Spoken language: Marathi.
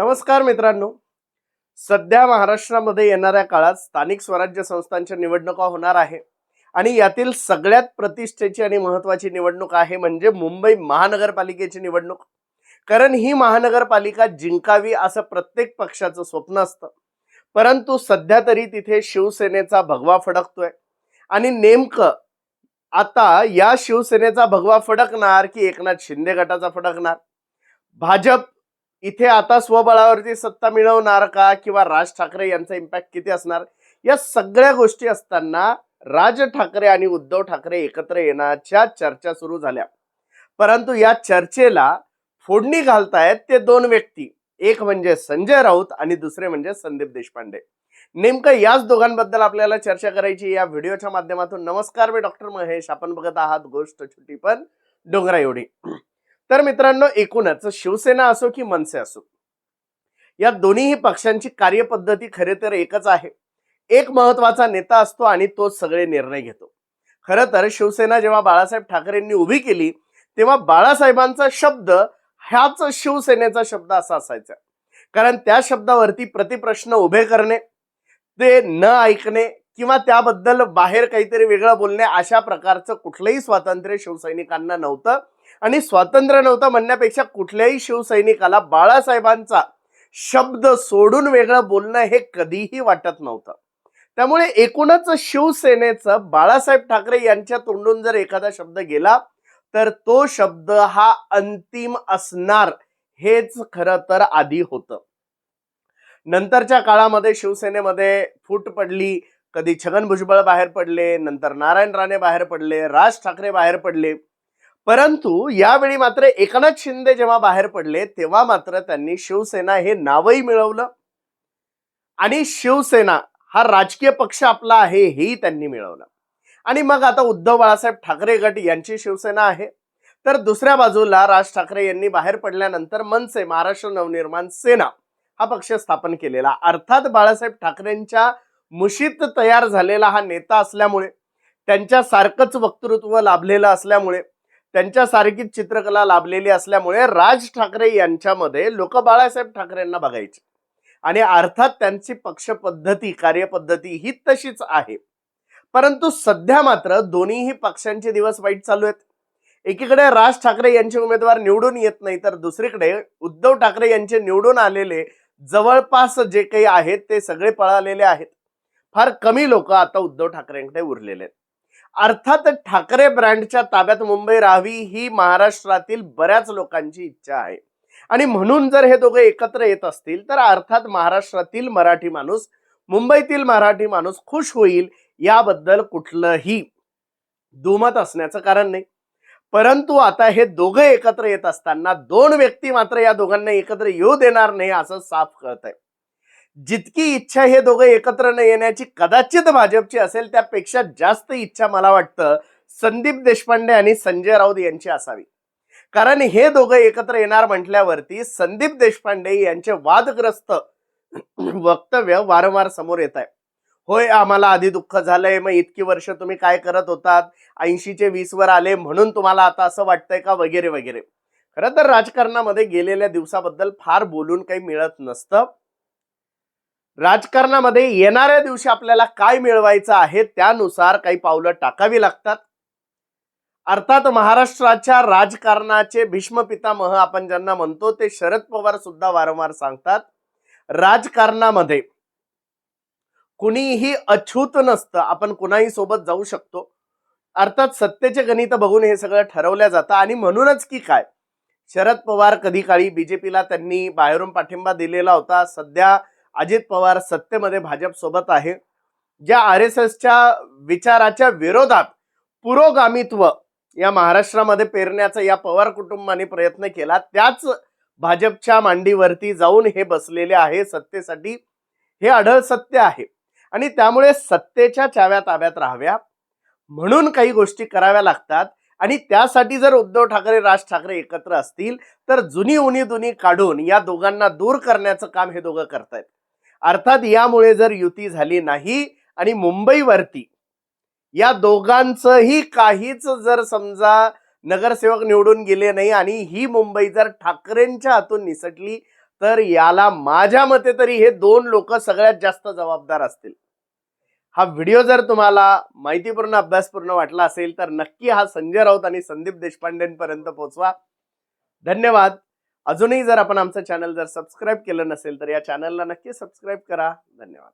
नमस्कार मित्रांनो. सध्या महाराष्ट्रामध्ये येणाऱ्या काळात स्थानिक स्वराज्य संस्थांच्या निवडणुका होणार आहे. आणि यातील सगळ्यात प्रतिष्ठेची आणि महत्त्वाची निवडणूक आहे म्हणजे मुंबई महानगरपालिकेची निवडणूक. कारण ही महानगरपालिका जिंकावी असं प्रत्येक पक्षाचं स्वप्न असतं. परंतु सध्या तरी तिथे शिवसेनेचा भगवा फडकतोय. आणि नेमकं आता या शिवसेनेचा भगवा फडकणार की एकनाथ शिंदे गटाचा फडकणार? भाजप इथे आता स्वबळावरती सत्ता मिळवणार का किंवा राज ठाकरे यांचा इम्पॅक्ट किती असणार? या सगळ्या गोष्टी असताना राज ठाकरे आणि उद्धव ठाकरे एकत्र येण्याच्या चर्चा सुरू झाल्या. परंतु या चर्चेला फोडणी घालतायत ते दोन व्यक्ती. एक म्हणजे संजय राऊत आणि दुसरे म्हणजे संदीप देशपांडे. नेमकं याच दोघांबद्दल आपल्याला चर्चा करायची या व्हिडिओच्या माध्यमातून. नमस्कार मी डॉक्टर महेश. आपण बघत आहात गोष्ट छोटी पण डोंगरा एवढी तर मित्रांनो एकूणच शिवसेना असो की मनसे असो या दोन्हीही पक्षांची कार्यपद्धती खरे तर एकच आहे. एक महत्त्वाचा नेता असतो आणि तोच सगळे निर्णय घेतो. खरं तर शिवसेना जेव्हा बाळासाहेब ठाकरेंनी उभी केली तेव्हा बाळासाहेबांचा शब्द ह्याच शिवसेनेचा शब्द असा असायचा. कारण त्या शब्दावरती प्रतिप्रश्न उभे करणे ते न ऐकणे किंवा त्याबद्दल बाहेर काहीतरी वेगळं बोलणे अशा प्रकारचं कुठलंही स्वातंत्र्य शिवसैनिकांना नव्हतं. आणि स्वातंत्र्य नव्हतं म्हणण्यापेक्षा कुठल्याही शिवसैनिकाला बाळासाहेबांचा शब्द सोडून वेगळं बोलणं हे कधीही वाटत नव्हतं. त्यामुळे एकूणच शिवसेनेचं बाळासाहेब ठाकरे यांच्या तोंडून जर एखादा शब्द गेला तर तो शब्द हा अंतिम असणार हेच खरं तर आधी होतं. नंतरच्या काळामध्ये शिवसेनेमध्ये फूट पडली कधी छगन भुजबळ बाहेर पडले नंतर नारायण राणे बाहेर पडले राज ठाकरे बाहेर पडले. परंतु यावेळी मात्र एकनाथ शिंदे जेव्हा बाहेर पडले तेव्हा मात्र त्यांनी शिवसेना हे नावही मिळवलं. आणि शिवसेना हा राजकीय पक्ष आपला आहे हेही त्यांनी मिळवलं. आणि मग आता उद्धव बाळासाहेब ठाकरे गट यांची शिवसेना आहे. तर दुसऱ्या बाजूला राज ठाकरे यांनी बाहेर पडल्यानंतर मनसे महाराष्ट्र नवनिर्माण सेना हा पक्ष स्थापन केलेला. अर्थात बाळासाहेब ठाकरेंच्या मुशीत तयार झालेला हा नेता असल्यामुळे त्यांच्या सारखंच वक्तृत्व लाभलेलं असल्यामुळे त्यांच्यासारखीच चित्रकला लाभलेली असल्यामुळे राज ठाकरे यांच्यामध्ये लोक बाळासाहेब ठाकरेंना बघायचे. आणि अर्थात त्यांची पक्षपद्धती कार्यपद्धती ही तशीच आहे. परंतु सध्या मात्र दोन्हीही पक्षांचे दिवस वाईट चालू आहेत. एकीकडे राज ठाकरे यांचे उमेदवार निवडून येत नाही तर दुसरीकडे उद्धव ठाकरे यांचे निवडून आलेले जवळपास जे काही आहेत ते सगळे पळालेले आहेत. फार कमी लोक आता उद्धव ठाकरेंकडे उरलेले आहेत. अर्थात ठाकरे ब्रँडच्या ताब्यात मुंबई राहावी ही महाराष्ट्रातील बऱ्याच लोकांची इच्छा आहे. आणि म्हणून जर हे दोघे एकत्र येत असतील तर अर्थात महाराष्ट्रातील मराठी माणूस मुंबईतील मराठी माणूस खुश होईल याबद्दल कुठलंही दुमत असण्याचं कारण नाही. परंतु आता हे दोघे एकत्र येत असताना दोन व्यक्ती मात्र या दोघांना एकत्र येऊ देणार नाही असं साफ कळत आहे जितकी इच्छा हे दोघं एकत्र न येण्याची कदाचित भाजपची असेल त्यापेक्षा जास्त इच्छा मला वाटतं संदीप देशपांडे आणि संजय राऊत यांची असावी. कारण हे दोघं एकत्र येणार म्हटल्यावरती संदीप देशपांडे यांचे वादग्रस्त वक्तव्य वारंवार समोर येत आहे. होय आम्हाला आधी दुःख झालंय मग इतकी वर्ष तुम्ही काय करत होतात? ऐंशीचे वीस वर आले म्हणून तुम्हाला आता असं वाटतंय का? वगैरे वगैरे. खरं तर राजकारणामध्ये गेलेल्या दिवसाबद्दल फार बोलून काही मिळत नसतं. राजकारणामध्ये येणाऱ्या दिवशी आपल्याला काय मिळवायचं आहे त्यानुसार काही पावलं टाकावी लागतात. अर्थात महाराष्ट्राच्या राजकारणाचे भीष्म पितामह आपण ज्यांना म्हणतो ते शरद पवार सुद्धा वारंवार सांगतात राजकारणामध्ये कुणीही अछूत नसतं आपण कुणाही सोबत जाऊ शकतो. अर्थात सत्तेचे गणित बघून हे सगळं ठरवलं जातं आणि म्हणूनच की काय? शरद पवार कधी काळी बीजेपीला त्यांनी बाहेरून पाठिंबा दिलेला होता. सध्या अजित पवार सत्तेमध्ये भाजप सोबत आहे. ज्या आर एस एसच्या विचाराच्या विरोधात पुरोगामित्व या महाराष्ट्रामध्ये पेरण्याचा या पवार कुटुंबाने प्रयत्न केला त्याच भाजपच्या मांडीवरती जाऊन हे बसलेले आहे सत्तेसाठी. हे आढळ सत्य आहे. आणि त्यामुळे सत्तेच्या चाव्या ताब्यात राहाव्या. म्हणून काही गोष्टी कराव्या लागतात. आणि त्यासाठी जर उद्धव ठाकरे राज ठाकरे एकत्र असतील तर जुनी उनी दुनी काढून या दोघांना दूर करण्याचं काम हे दोघं करतायत. अर्थात यामुळे जर युती झाली नाही आणि मुंबईवरती या दोघांचंही काहीच जर समजा नगरसेवक निवडून गेले नाही आणि ही मुंबई जर ठाकरेंच्या हातून निसटली तर याला माझ्या मते तरी हे दोन लोक सगळ्यात जास्त जबाबदार असतील. हा व्हिडिओ जर तुम्हाला माहितीपूर्ण अभ्यासपूर्ण वाटला असेल तर नक्की हा संजय राऊत आणि संदीप देशपांडेंपर्यंत पोहोचवा. धन्यवाद. अजूनही जर आपण आमचं चॅनल जर सबस्क्राईब केलं नसेल तर या चॅनलला नक्की सबस्क्राईब करा. धन्यवाद.